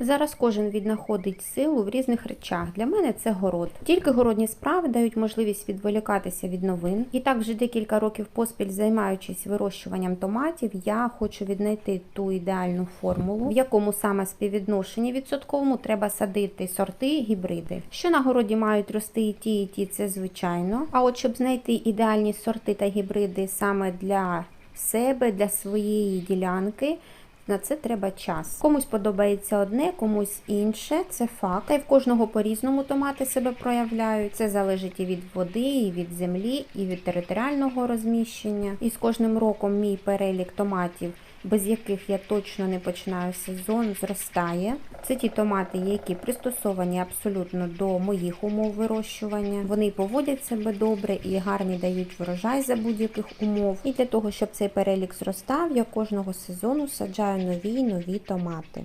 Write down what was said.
Зараз кожен віднаходить силу в різних речах. Для мене це город. Тільки городні справи дають можливість відволікатися від новин. І так вже декілька років поспіль займаючись вирощуванням томатів, я хочу віднайти ту ідеальну формулу, в якому саме співвідношенні відсотковому треба садити сорти гібриди. Що на городі мають рости і ті, і ті, це звичайно. А от щоб знайти ідеальні сорти та гібриди саме для себе, для своєї ділянки. На це треба час. Комусь подобається одне, комусь інше. Це факт. Та й в кожного по-різному томати себе проявляють. Це залежить і від води, і від землі, і від територіального розміщення. І з кожним роком мій перелік томатів, без яких я точно не починаю сезон, зростає. Це ті томати, які пристосовані абсолютно до моїх умов вирощування. Вони поводять себе добре і гарні дають врожай за будь-яких умов. І для того, щоб цей перелік зростав, я кожного сезону саджаю нові й нові томати.